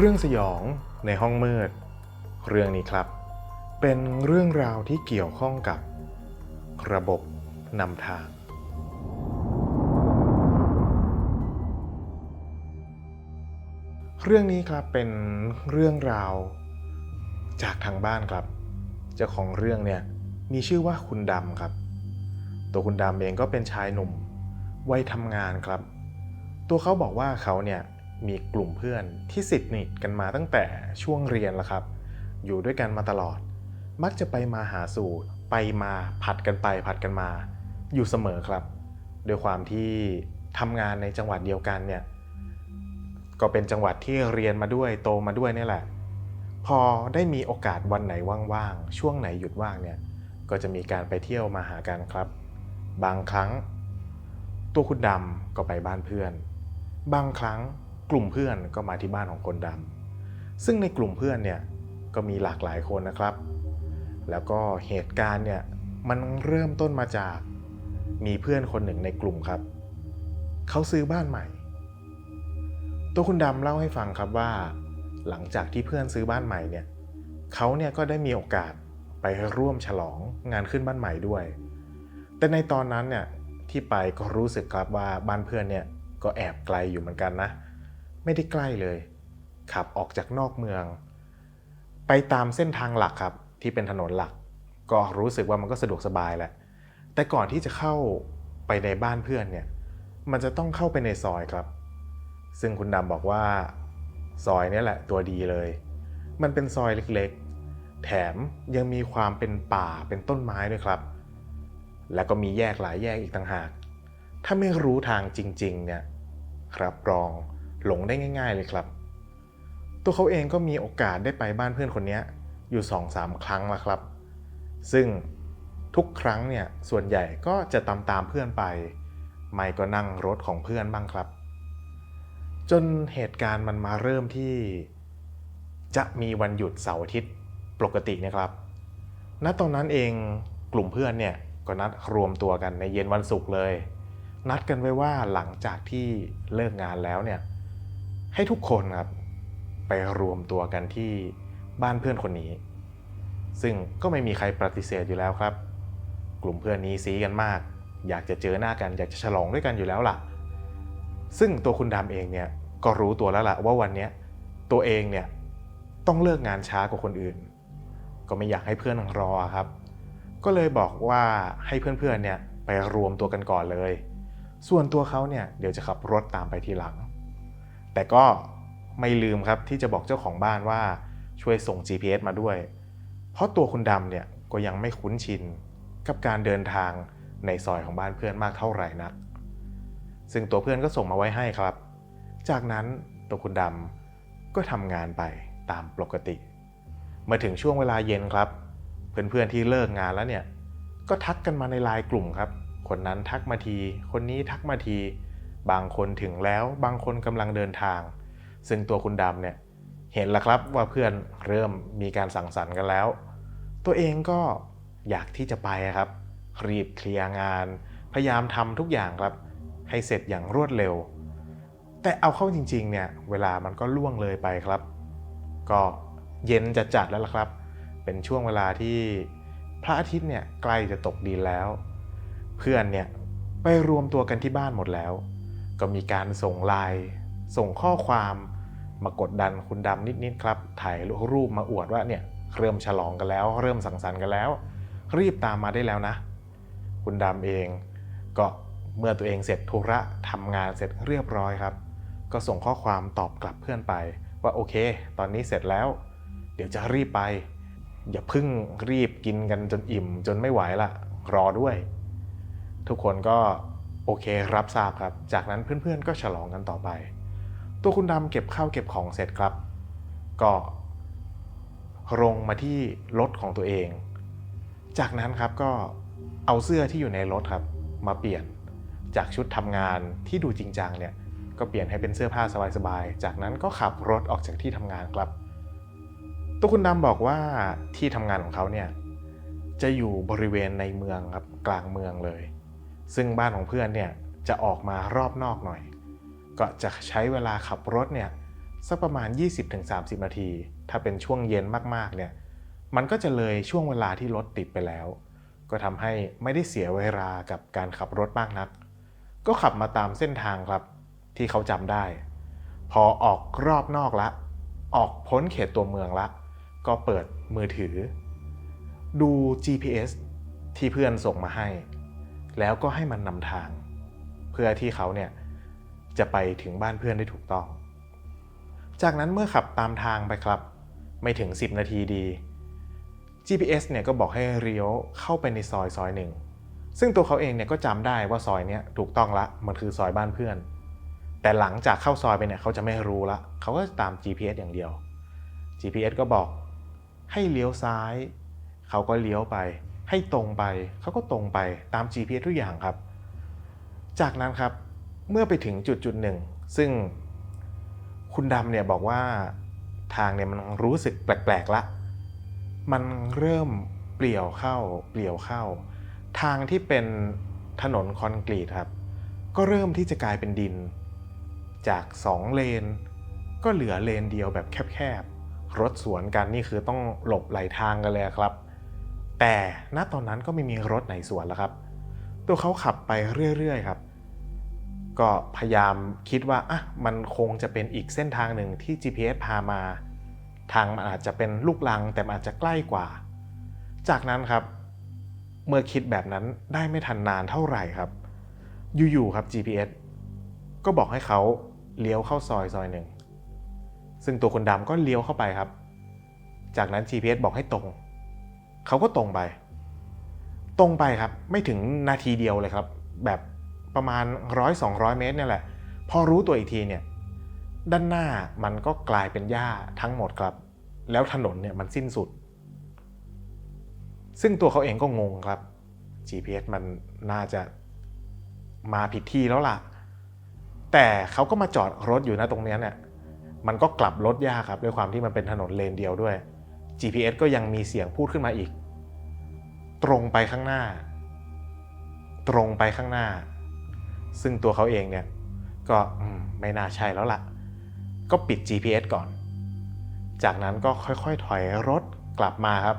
เรื่องสยองในห้องมืด เรื่องนี้ครับ เป็นเรื่องราวที่เกี่ยวข้องกับ ระบบนำทาง เรื่องนี้ครับเป็นเรื่องราวจากทางบ้านครับ เจ้าของเรื่องเนี่ยมีชื่อว่าคุณดำครับ ตัวคุณดำเองก็เป็นชายหนุ่มวัยทำงานครับ ตัวเขาบอกว่าเขาเนี่ย มีกลุ่มเพื่อนที่สิทธิ์นิทกันมาตั้งแต่ช่วงเรียนแล้วครับ อยู่ด้วยกันมาตลอด มักจะไปมาหาสู่ไปมาผัดกันไปผัดกันมา อยู่เสมอครับโดยความที่ทำงานในจังหวัดเดียวกันเนี่ยก็เป็นจังหวัดที่เรียนมาด้วยโตมาด้วยนี่แหละ พอได้มีโอกาสวันไหนว่างๆช่วงไหนหยุดว่างเนี่ยก็จะมีการไปเที่ยวมาหากันครับ บางครั้ง ตัวคุณดำก็ไปบ้านเพื่อน บางครั้ง กลุ่มเพื่อนก็มาที่บ้านของคนดำซึ่งในกลุ่มเพื่อนเนี่ยก็มีหลากหลายคนนะครับ แล้วก็เหตุการณ์เนี่ยมันเริ่มต้นมาจากมีเพื่อนคนหนึ่งในกลุ่มครับ เขาซื้อบ้านใหม่ ตัวคุณดำเล่าให้ฟังครับว่า หลังจากที่เพื่อนซื้อบ้านใหม่เนี่ยเขาเนี่ยก็ได้มีโอกาสไปร่วมฉลองงานขึ้นบ้านใหม่ด้วย แต่ในตอนนั้นเนี่ยที่ไปก็รู้สึกครับว่าบ้านเพื่อนเนี่ยก็แอบไกลอยู่เหมือนกันนะ ไม่ได้ใกล้เลย ขับออกจากนอกเมือง ไปตามเส้นทางหลักครับที่เป็นถนนหลัก ก็รู้สึกว่ามันก็สะดวกสบายแหละ แต่ก่อนที่จะเข้าไปในบ้านเพื่อนเนี่ย มันจะต้องเข้าไปในซอยครับ ซึ่งคุณดำบอกว่า ซอยนี้แหละตัวดีเลย มันเป็นซอยเล็กๆ แถมยังมีความเป็นป่าเป็นต้นไม้ด้วยครับ แล้วก็มีแยกหลายแยกอีกต่างหาก ถ้าไม่รู้ทางจริง ๆ เนี่ย ครับรอง หลงได้ง่าย ๆ เลยครับ ตัวเขาเองก็มีโอกาสได้ไปบ้านเพื่อนคนนี้อยู่2อสามครั้งแล้วครับ ซึ่งทุกครั้งเนี่ยส่วนใหญ่ก็จะตามตามเพื่อนไป ไม่ก็นั่งรถของเพื่อนบ้างครับ จนเหตุการณ์มันมาเริ่มที่ จะมีวันหยุดเสาร์อาทิตย์ปกตินะครับ ณตอนนั้นเองกลุ่มเพื่อนเนี่ยก็นัดรวมตัวกันในเย็นวันศุกร์เลย นัดกันไว้ว่าหลังจากที่เลิกงานแล้วเนี่ย ให้ทุกคนครับไปรวมตัวกันที่บ้านเพื่อนคนนี้ ซึ่งก็ไม่มีใครปฏิเสธอยู่แล้วครับ กลุ่มเพื่อนนี้ซีกันมาก อยากจะเจอหน้ากันอยากจะฉลองด้วยกันอยู่แล้วล่ะ ซึ่งตัวคุณดำเองเนี่ยก็รู้ตัวแล้วล่ะว่าวันนี้ตัวเองเนี่ยต้องเลิกงานช้ากว่าคนอื่น ก็ไม่อยากให้เพื่อนรอครับ ก็เลยบอกว่าให้เพื่อนๆเนี่ยไปรวมตัวกันก่อนเลย ส่วนตัวเขาเนี่ยเดี๋ยวจะขับรถตามไปทีหลัง แต่ก็ไม่ลืมครับที่จะบอกเจ้าของบ้านว่าช่วยส่ง GPS มาด้วย เพราะตัวคุณดำเนี่ยก็ยังไม่คุ้นชินกับการเดินทางในซอยของบ้านเพื่อนมากเท่าไหร่นัก ซึ่งตัวเพื่อนก็ส่งมาไว้ให้ครับ จากนั้นตัวคุณดำก็ทำงานไปตามปกติ มาถึงช่วงเวลาเย็นครับ เพื่อนๆที่เลิกงานแล้วเนี่ย ก็ทักกันมาในไลน์กลุ่มครับ คนนั้นทักมาที คนนี้ทักมาที บางคนถึงแล้วบางคนกำลังเดินทาง ซึ่งตัวคุณดำเนี่ยเห็นแล้วครับว่าเพื่อนเริ่มมีการสั่งสรรค์กันแล้ว ตัวเองก็อยากที่จะไปครับ รีบเคลียร์งาน พยายามทำทุกอย่างครับ ให้เสร็จอย่างรวดเร็ว แต่เอาเข้าจริงๆเนี่ยเวลามันก็ล่วงเลยไปครับ ก็เย็นจะจัดแล้วล่ะครับ เป็นช่วงเวลาที่พระอาทิตย์เนี่ยใกล้จะตกดินแล้ว เพื่อนเนี่ยไปรวมตัวกันที่บ้านหมดแล้ว ก็มีการส่งไลน์ส่งข้อความมากดดันคุณดำนิดๆครับ ถ่ายรูปมาอวดว่าเนี่ยเริ่มฉลองกันแล้ว เริ่มสังสรรค์กันแล้ว รีบตามมาได้แล้วนะ คุณดำเองก็เมื่อตัวเองเสร็จธุระทำงานเสร็จเรียบร้อยครับ ก็ส่งข้อความตอบกลับเพื่อนไป ว่าโอเค ตอนนี้เสร็จแล้ว เดี๋ยวจะรีบไป อย่าเพึ่งรีบกินกันจนอิ่ม จนไม่ไหวละรอด้วย ทุกคนก็ โอเครับทราบครับ จากนั้นเพื่อนๆก็ฉลองกันต่อไป ตัวคุณดำเก็บข้าวเก็บของเสร็จครับ ก็ลงมาที่รถของตัวเอง จากนั้นครับก็เอาเสื้อที่อยู่ในรถครับ มาเปลี่ยนจากชุดทำงานที่ดูจริงจังเนี่ยก็เปลี่ยนให้เป็นเสื้อผ้าสบายๆ จากนั้นก็ขับรถออกจากที่ทำงานครับ ตัวคุณดำบอกว่าที่ทำงานของเขาเนี่ยจะอยู่บริเวณในเมืองครับกลางเมืองเลย ซึ่งบ้านของเพื่อนเนี่ยจะออกมารอบนอกหน่อย ก็จะใช้เวลาขับรถเนี่ยสักประมาณ 20-30 นาที ถ้าเป็นช่วงเย็นมากๆเนี่ยมันก็จะเลยช่วงเวลาที่รถติดไปแล้ว ก็ทำให้ไม่ได้เสียเวลากับการขับรถมากนัก ก็ขับมาตามเส้นทางครับที่เขาจำได้ พอออกรอบนอกละ ออกพ้นเขตตัวเมืองละ ก็เปิดมือถือ ดู GPS ที่เพื่อนส่งมาให้ แล้วก็ให้มันนำทาง เพื่อที่เขาเนี่ยจะไปถึงบ้านเพื่อนได้ถูกต้อง จากนั้นเมื่อขับตามทางไปครับ ไม่ถึง 10 นาทีดี GPS เนี่ยก็บอกให้เลี้ยวเข้าไปในซอยซอยหนึ่ง ซึ่งตัวเขาเองเนี่ยก็จำได้ว่าซอยเนี้ยถูกต้องละ มันคือซอยบ้านเพื่อน แต่หลังจากเข้าซอยไปเนี่ยเขาจะไม่รู้ละ เขาก็ตาม GPS อย่างเดียว GPS ก็บอกให้เลี้ยวซ้าย เขาก็เลี้ยวไป ให้ตรงไปเขาก็ตรงไปตาม GPS ทุกอย่างครับ จากนั้นครับเมื่อไปถึงจุดจุดหนึ่ง ซึ่งคุณดำเนี่ยบอกว่าทางเนี่ยมันรู้สึกแปลกๆละ มันเริ่มเปลี่ยวเข้าเปลี่ยวเข้า ทางที่เป็นถนนคอนกรีตครับ ก็เริ่มที่จะกลายเป็นดิน จากสองเลน ก็เหลือเลนเดียวแบบแคบๆรถสวนกันนี่คือต้องหลบไหลทางกันเลยครับ แต่ณตอนนั้นก็ไม่มีรถไหนสวนแล้วครับ ตัวเขาขับไปเรื่อยๆครับ ก็พยายามคิดว่าอะมันคงจะเป็นอีกเส้นทางหนึ่งที่ GPS พามา ทางมันอาจจะเป็นลูกลังแต่มันอาจจะใกล้กว่า จากนั้นครับ เมื่อคิดแบบนั้นได้ไม่ทันนานเท่าไหร่ครับ อยู่ๆครับ GPS ก็บอกให้เขาเลี้ยวเข้าซอยซอยหนึ่งซึ่งตัวคนดำก็เลี้ยวเข้าไปครับ จากนั้น GPS บอกให้ตรง เขาก็ตรงไป ตรงไปครับไม่ถึงนาทีเดียวเลยครับ แบบประมาณ100-200เมตรเนี่ยแหละ พอรู้ตัวอีกทีเนี่ย ด้านหน้ามันก็กลายเป็นหญ้าทั้งหมดครับ แล้วถนนเนี่ยมันสิ้นสุด ซึ่งตัวเขาเองก็งงครับ GPS มันน่าจะมาผิดที่แล้วล่ะ แต่เขาก็มาจอดรถอยู่นะตรงนี้เนี่ย มันก็กลับรถยากครับ ด้วยความที่มันเป็นถนนเลนเดียวด้วย GPS ก็ยังมีเสียงพูดขึ้นมาอีก ตรงไปข้างหน้า ตรงไปข้างหน้า ซึ่งตัวเขาเองเนี่ย ก็ไม่น่าใช่แล้วล่ะ ก็ปิด GPS ก่อน จากนั้นก็ค่อยๆ ถอยรถกลับมาครับ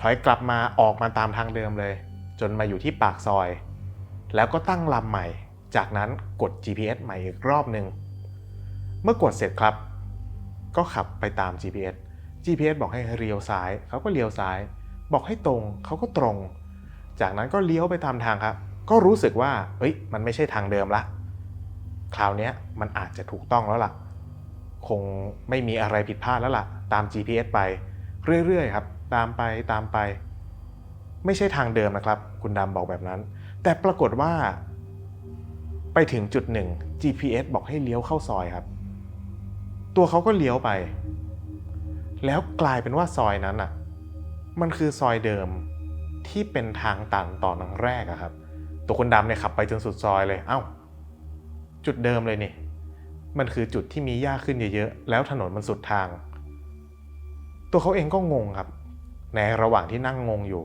ถอยกลับมาออกมาตามทางเดิมเลย จนมาอยู่ที่ปากซอย แล้วก็ตั้งลำใหม่ จากนั้นกด GPS ใหม่อีกรอบหนึ่ง เมื่อกดเสร็จครับ ก็ขับไปตาม GPS GPS บอกให้เลี้ยวซ้ายเขาก็เลี้ยวซ้าย บอกให้ตรงเขาก็ตรง จากนั้นก็เลี้ยวไปตามทางครับ ก็รู้สึกว่าเอ้ยมันไม่ใช่ทางเดิมละคราวนี้มันอาจจะถูกต้องแล้วล่ะ คงไม่มีอะไรผิดพลาดแล้วล่ะ ตาม GPS ไปเรื่อยๆครับ ตามไปตามไป ไม่ใช่ทางเดิมนะครับ คุณดำบอกแบบนั้น แต่ปรากฏว่า ไปถึงจุดหนึ่ง GPS บอกให้เลี้ยวเข้าซอยครับ ตัวเขาก็เลี้ยวไป แล้วกลายเป็นว่าซอยนั้นอะ มันคือซอยเดิมที่เป็นทางตันต่อนังแรกอะครับ ตัวคนดำเนี่ยขับไปจนสุดซอยเลยเอ้า จุดเดิมเลยนี่ มันคือจุดที่มีหญ้าขึ้นเยอะๆแล้วถนนมันสุดทาง ตัวเขาเองก็งงครับ ในระหว่างที่นั่งงงอยู่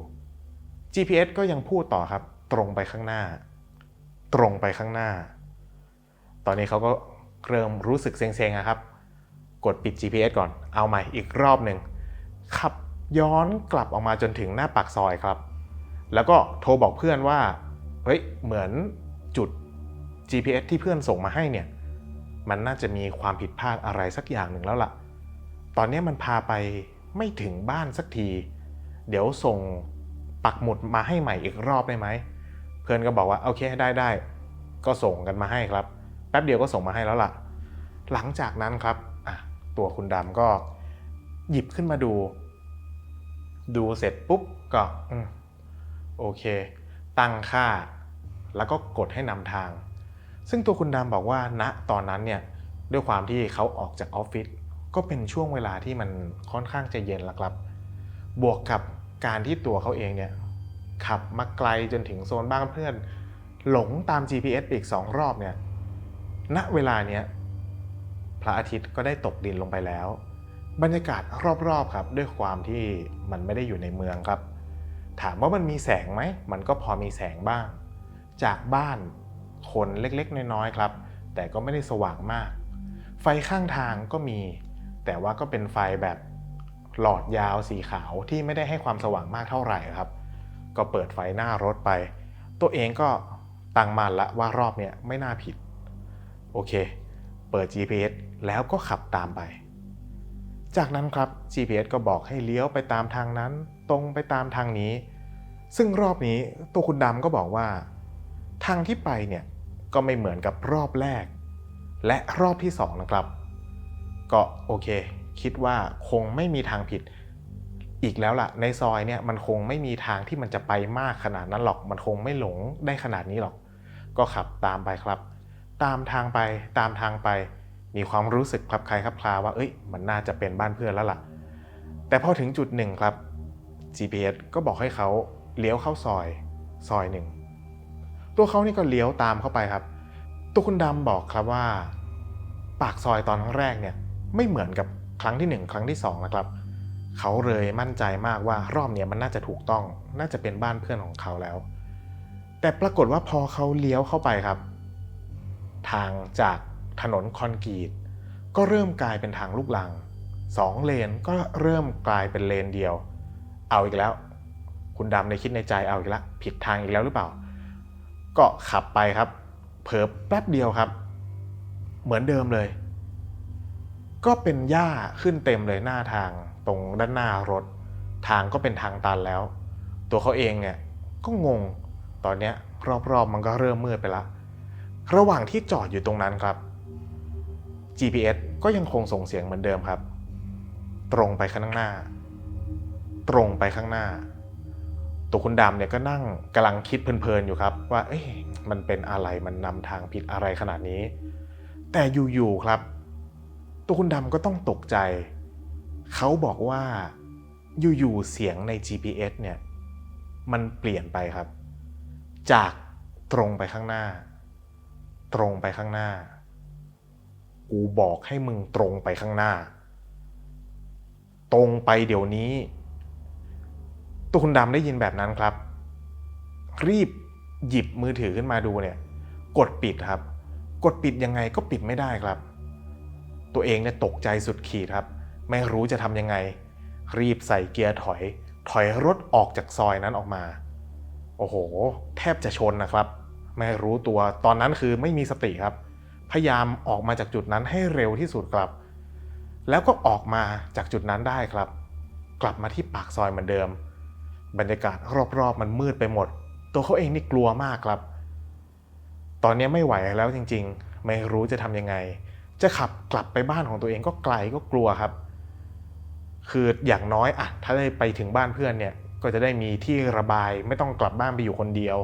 GPS ก็ยังพูดต่อครับ ตรงไปข้างหน้า ตรงไปข้างหน้า ตอนนี้เขาก็เริ่มรู้สึกเซ็งๆครับ กดปิด GPS ก่อน เอาใหม่อีกรอบหนึ่งขับย้อนกลับออกมาจนถึงหน้าปากซอยครับ แล้วก็โทรบอกเพื่อนว่า เฮ้ย เหมือนจุด GPS ที่เพื่อนส่งมาให้เนี่ย มันน่าจะมีความผิดพลาดอะไรสักอย่างหนึ่งแล้วล่ะ ตอนนี้มันพาไปไม่ถึงบ้านสักที เดี๋ยวส่งปักหมุดมาให้ใหม่อีกรอบได้ไหม เพื่อนก็บอกว่าโอเคได้ได้ ก็ส่งกันมาให้ครับ แป๊บเดียวก็ส่งมาให้แล้วล่ะ หลังจากนั้นครับ ตัวคุณดำก็หยิบขึ้นมาดู ดูเสร็จปุ๊บก็อืมโอเค ตั้งค่า แล้วก็กดให้นำทาง ซึ่งตัวคุณดำบอกว่าณตอนนั้นเนี่ยด้วยความที่เขาออกจากออฟฟิศก็เป็นช่วงเวลาที่มันค่อนข้างจะเย็นแล้วครับ บวกกับการที่ตัวเขาเองเนี่ยขับมาไกลจนถึงโซนบ้านเพื่อน หลงตาม GPS ไปอีกสองรอบเนี่ย ณ เวลาเนี้ย พระอาทิตย์ก็ได้ตกดินลงไปแล้ว บรรยากาศรอบๆครับ ด้วยความที่มันไม่ได้อยู่ในเมืองครับ ถามว่ามันมีแสงไหม มันก็พอมีแสงบ้าง จากบ้านคนเล็กๆ น้อยๆครับ แต่ก็ไม่ได้สว่างมาก ไฟข้างทางก็มี แต่ว่าก็เป็นไฟแบบหลอดยาวสีขาวที่ไม่ได้ให้ความสว่างมากเท่าไหร่ครับ ก็เปิดไฟหน้ารถไป ตัวเองก็ตั้งมั่นละว่ารอบเนี้ยไม่น่าผิด โอเค เปิด GPS แล้วก็ขับตามไป จากนั้นครับ GPS ก็บอกให้เลี้ยวไปตามทางนั้น ตรงไปตามทางนี้ ซึ่งรอบนี้ตัวคุณดำก็บอกว่า ทางที่ไปเนี่ยก็ไม่เหมือนกับรอบแรก และรอบที่สองนะครับ ก็โอเค คิดว่าคงไม่มีทางผิด อีกแล้วล่ะ ในซอยเนี่ยมันคงไม่มีทางที่มันจะไปมากขนาดนั้นหรอก มันคงไม่หลงได้ขนาดนี้หรอก ก็ขับตามไปครับ ตามทางไปตามทางไป มีความรู้สึกคลับคลายคลับคลาว่าเอ้ยมันน่าจะเป็นบ้านเพื่อนแล้วล่ะ แต่พอถึงจุดหนึ่งครับ GPS ก็บอกให้เขาเลี้ยวเข้าซอยซอยหนึ่งตัวเขานี่ก็เลี้ยวตามเข้าไปครับ ตัวคุณดำบอกครับว่า ปากซอยตอนครั้งแรกเนี่ยไม่เหมือนกับครั้งที่หนึ่งครั้งที่สองนะครับเขาเลยมั่นใจมากว่ารอบเนี้ยมันน่าจะถูกต้อง น่าจะเป็นบ้านเพื่อนของเขาแล้ว แต่ปรากฏว่าพอเขาเลี้ยวเข้าไปครับ ทางจากถนนคอนกรีตก็เริ่มกลายเป็นทางลูกลังสองเลนก็เริ่มกลายเป็นเลนเดียว เอาอีกแล้ว คุณดำในคิดในใจเอาอีกแล้วผิดทางอีกแล้วหรือเปล่า ก็ขับไปครับ เผลอแป๊บเดียวครับ เหมือนเดิมเลย ก็เป็นหญ้าขึ้นเต็มเลยหน้าทางตรงด้านหน้ารถ ทางก็เป็นทางตันแล้ว ตัวเขาเองเนี่ยก็งงตอนเนี้ยรอบๆมันก็เริ่มมืดไปละ ระหว่างที่จอดอยู่ตรงนั้นครับ GPS ก็ยังคงส่งเสียงเหมือนเดิมครับ ตรงไปข้างหน้า ตรงไปข้างหน้า ตัวคุณดำเนี่ยก็นั่งกำลังคิดเพลินๆอยู่ครับ ว่า เอ๊ะมันเป็นอะไรมันนำทางผิดอะไรขนาดนี้ แต่อยู่ๆครับ ตัวคุณดำก็ต้องตกใจ เขาบอกว่า อยู่ๆเสียงใน GPS เนี่ย มันเปลี่ยนไปครับ จากตรงไปข้างหน้า ตรงไปข้างหน้า กูบอกให้มึงตรงไปข้างหน้า ตรงไปเดี๋ยวนี้ ตัวคุณดำได้ยินแบบนั้นครับ รีบหยิบมือถือขึ้นมาดูเนี่ย กดปิดครับ กดปิดยังไงก็ปิดไม่ได้ครับ ตัวเองเนี่ยตกใจสุดขีดครับ ไม่รู้จะทำยังไง รีบใส่เกียร์ถอย ถอยรถออกจากซอยนั้นออกมา โอ้โห แทบจะชนนะครับ ไม่รู้ตัวตอนนั้นคือไม่มีสติครับ พยายามออกมาจากจุดนั้นให้เร็วที่สุดครับ แล้วก็ออกมาจากจุดนั้นได้ครับ กลับมาที่ปากซอยเหมือนเดิม บรรยากาศรอบๆ มันมืดไปหมด ตัวเขาเองนี่กลัวมากครับ ตอนนี้ไม่ไหวแล้วจริงๆ ไม่รู้จะทำยังไง จะขับกลับไปบ้านของตัวเองก็ไกลก็กลัวครับ คืออย่างน้อยอะถ้าได้ไปถึงบ้านเพื่อนเนี่ยก็จะได้มีที่ระบายไม่ต้องกลับบ้านไปอยู่คนเดียว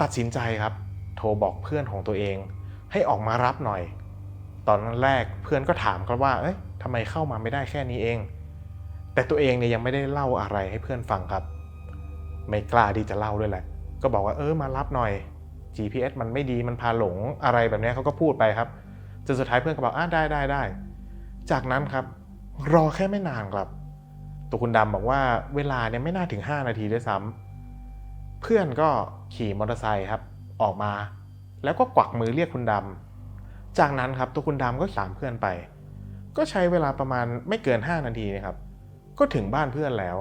ตัดสินใจครับ โทรบอกเพื่อนของตัวเอง ให้ออกมารับหน่อย ตอนแรกเพื่อนก็ถามครับว่า เอ้ยทำไมเข้ามาไม่ได้แค่นี้เอง แต่ตัวเองเนี่ยยังไม่ได้เล่าอะไรให้เพื่อนฟังครับ ไม่กล้าที่จะเล่าด้วยแหละ ก็บอกว่าเออมารับหน่อย GPS มันไม่ดีมันพาหลงอะไรแบบนี้เขาก็พูดไปครับจนสุดท้ายเพื่อนก็บอกอ่าได้ได้ได้ จากนั้นครับ รอแค่ไม่นานครับ ตัวคุณดำบอกว่าเวลาเนี่ยไม่น่าถึง 5 นาทีด้วยซ้ำ เพื่อนก็ขี่มอเตอร์ไซค์ครับออกมา แล้วก็กวักมือเรียกคุณดำ จากนั้นครับตัวคุณดำก็ตามเพื่อนไป ก็ใช้เวลาประมาณไม่เกิน 5 นาทีนะครับ ก็ถึงบ้านเพื่อนแล้ว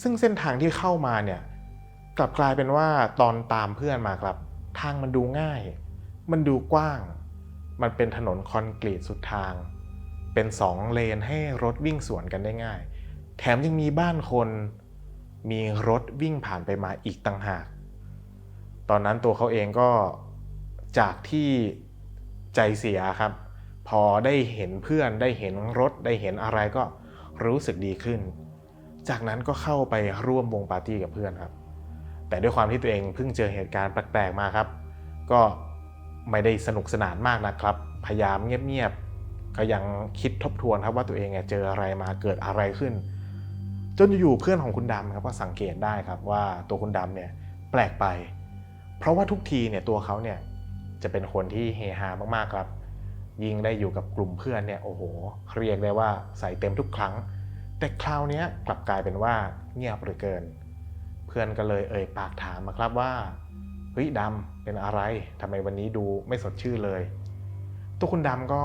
ซึ่งเส้นทางที่เข้ามาเนี่ยกลับกลายเป็นว่าตอนตามเพื่อนมาครับ ทางมันดูง่าย มันดูกว้าง มันเป็นถนนคอนกรีตสุดทาง เป็นสองเลนให้รถวิ่งสวนกันได้ง่าย แถมยังมีบ้านคน มีรถวิ่งผ่านไปมาอีกต่างหาก ตอนนั้นตัวเขาเองก็จากที่ใจเสียครับ พอได้เห็นเพื่อนได้เห็นรถได้เห็นอะไรก็รู้สึกดีขึ้น จากนั้นก็เข้าไปร่วมวงปาร์ตี้กับเพื่อนครับ แต่ด้วยความที่ตัวเองเพิ่งเจอเหตุการณ์แปลกๆมาครับ ก็ไม่ได้สนุกสนานมากนะครับ พยายามเงียบๆก็ยังคิดทบทวนครับว่าตัวเองเจออะไรมาเกิดอะไรขึ้น จนอยู่เพื่อนของคุณดำครับก็สังเกตได้ครับว่าตัวคุณดำเนี่ยแปลกไป เพราะว่าทุกทีเนี่ยตัวเขาเนี่ยจะเป็นคนที่เฮฮามากๆครับ ยิ่งได้อยู่กับกลุ่มเพื่อนเนี่ยโอ้โหเรียกได้ว่าใส่เต็มทุกครั้ง แต่คราวนี้กลับกลายเป็นว่าเงียบเหลือเกิน เพื่อนก็เลยเอ่ยปากถามมาครับว่าเฮ้ยดำเป็นอะไรทำไมวันนี้ดูไม่สดชื่นเลย ตัวคุณดำก็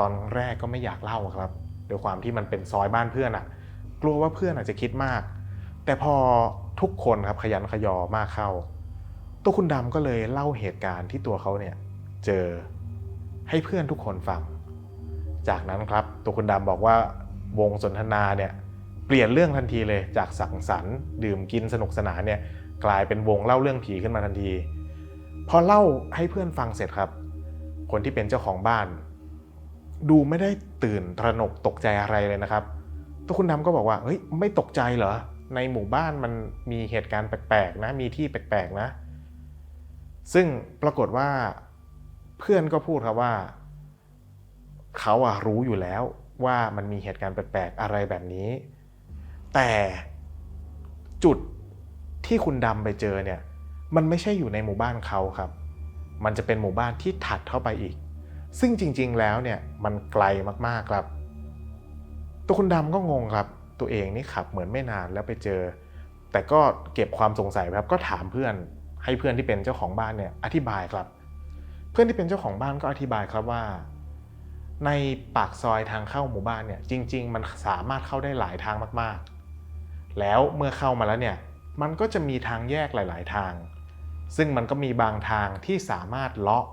ตอนแรกก็ไม่อยากเล่าครับด้วยความที่มันเป็นซอยบ้านเพื่อนอะ กลัวว่าเพื่อนอาจจะคิดมาก แต่พอทุกคนครับขยันขยอมากเข้า ตัวคุณดำก็เลยเล่าเหตุการณ์ที่ตัวเขาเนี่ยเจอให้เพื่อนทุกคนฟัง จากนั้นครับตัวคุณดำบอกว่าวงสนทนาเนี่ยเปลี่ยนเรื่องทันทีเลยจากสังสรรค์ดื่มกินสนุกสนานเนี่ยกลายเป็นวงเล่าเรื่องผีขึ้นมาทันที พอเล่าให้เพื่อนฟังเสร็จครับ คนที่เป็นเจ้าของบ้าน ดูไม่ได้ตื่นตระหนกตกใจอะไรเลยนะครับ ตัวคุณดำก็บอกว่าเฮ้ยไม่ตกใจเหรอ ในหมู่บ้านมันมีเหตุการณ์แปลกๆนะ มีที่แปลกๆนะ ซึ่งปรากฏว่าเพื่อนก็พูดครับว่า เขาอะรู้อยู่แล้วว่ามันมีเหตุการณ์แปลกๆอะไรแบบนี้ แต่จุดที่คุณดำไปเจอเนี่ย มันไม่ใช่อยู่ในหมู่บ้านเขาครับ มันจะเป็นหมู่บ้านที่ถัดเข้าไปอีก ซึ่งจริงๆแล้วเนี่ยมันไกลมากๆครับ ตัวคุณดำก็งงครับ ตัวเองนี่ขับเหมือนไม่นานแล้วไปเจอ แต่ก็เก็บความสงสัยครับก็ถามเพื่อนให้เพื่อนที่เป็นเจ้าของบ้านเนี่ยอธิบายครับ เพื่อนที่เป็นเจ้าของบ้านก็อธิบายครับว่า ในปากซอยทางเข้าหมู่บ้านเนี่ยจริง ๆ มันสามารถเข้าได้หลายทางมากๆ แล้วเมื่อเข้ามาแล้วเนี่ยมันก็จะมีทางแยกหลาย ๆ ทาง ซึ่งมันก็มีบางทางที่สามารถเลาะ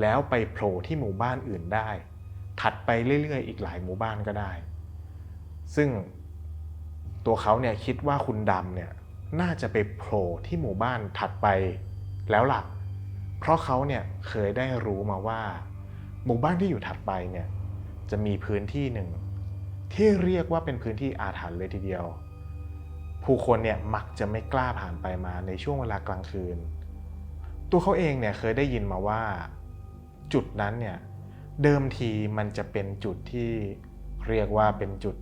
แล้วไปโผล่ที่หมู่บ้านอื่นได้ ถัดไปเรื่อยๆ อีกหลายหมู่บ้านก็ได้ ซึ่งตัวเขาเนี่ยคิดว่าคุณดำเนี่ยน่าจะไปโผล่ที่หมู่บ้านถัดไปแล้วล่ะเพราะเขาเนี่ยเคยได้รู้มาว่า หมู่บ้านที่อยู่ถัดไปเนี่ยจะมีพื้นที่หนึ่ง ที่เรียกว่าเป็นพื้นที่อาถรรพ์เลยทีเดียว ผู้คนเนี่ยมักจะไม่กล้าผ่านไปมาในช่วงเวลากลางคืน ตัวเขาเองเนี่ยเคยได้ยินมาว่า จุดนั้นเนี่ยเดิมทีมันจะเป็นจุดที่เรียกว่าเป็นจุด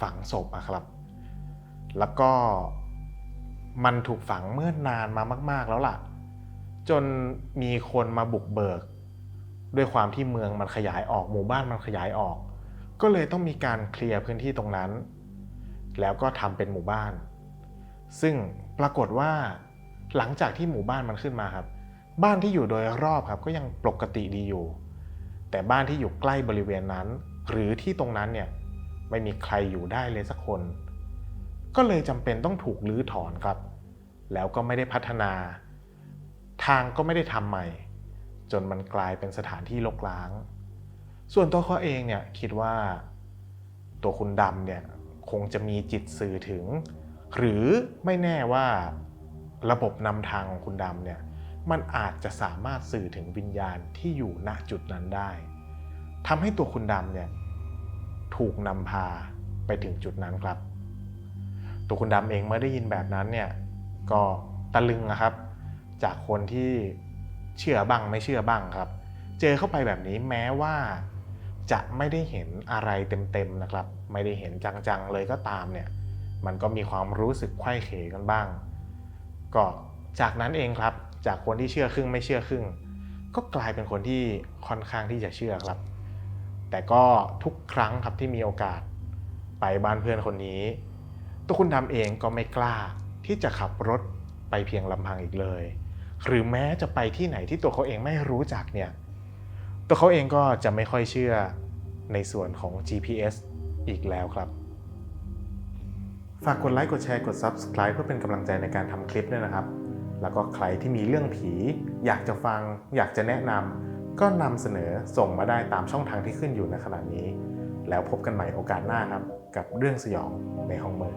ฝังศพอะครับ แล้วก็มันถูกฝังเมื่อนานมามาก ๆแล้วล่ะ จนมีคนมาบุกเบิก ด้วยความที่เมืองมันขยายออกหมู่บ้านมันขยายออก ก็เลยต้องมีการเคลียร์พื้นที่ตรงนั้น แล้วก็ทำเป็นหมู่บ้าน ซึ่งปรากฏว่าหลังจากที่หมู่บ้านมันขึ้นมาครับ บ้านที่อยู่โดยรอบครับก็ยังปกติดีอยู่ แต่บ้านที่อยู่ใกล้บริเวณนั้น หรือที่ตรงนั้นเนี่ย ไม่มีใครอยู่ได้เลยสักคน ก็เลยจำเป็นต้องถูกรื้อถอนครับ แล้วก็ไม่ได้พัฒนา ทางก็ไม่ได้ทำใหม่ จนมันกลายเป็นสถานที่รกร้าง ส่วนตัวเขาเองเนี่ยคิดว่า ตัวคุณดำเนี่ยคงจะมีจิตสื่อถึง หรือไม่แน่ว่าระบบนำทางของคุณดำเนี่ยมันอาจจะสามารถสื่อถึงวิญญาณที่อยู่ณจุดนั้นได้ทำให้ตัวคุณดำเนี่ย ถูกนำพาไปถึงจุดนั้นครับ ตัวคุณดำเองเมื่อได้ยินแบบนั้นเนี่ยก็ตะลึงนะครับ จากคนที่เชื่อบ้างไม่เชื่อบ้างครับ เจอเข้าไปแบบนี้แม้ว่าจะไม่ได้เห็นอะไรเต็มๆนะครับ ไม่ได้เห็นจังๆเลยก็ตามเนี่ยมันก็มีความรู้สึกไข้เขกันบ้าง ก็จากนั้นเองครับ จากคนที่เชื่อครึ่งไม่เชื่อครึ่ง ก็กลายเป็นคนที่ค่อนข้างที่จะเชื่อครับ แต่ก็ทุกครั้งครับที่มีโอกาสไปบ้านเพื่อนคนนี้ ตัวคุณดำเองก็ไม่กล้าที่จะขับรถไปเพียงลำพังอีกเลย หรือแม้จะไปที่ไหนที่ตัวเขาเองไม่รู้จักเนี่ย ตัวเขาเองก็จะไม่ค่อยเชื่อในส่วนของ GPS อีกแล้วครับ ฝากกดไลค์ กดแชร์ กด Subscribe เพื่อเป็นกำลังใจในการทำคลิปด้วยนะครับ แล้วก็ใครที่มีเรื่องผี อยากจะฟัง อยากจะแนะนำ ก็นำเสนอส่งมาได้ตามช่องทางที่ขึ้นอยู่ในขณะนี้ แล้วพบกันใหม่โอกาสหน้าครับ กับเรื่องสยองในห้องมืด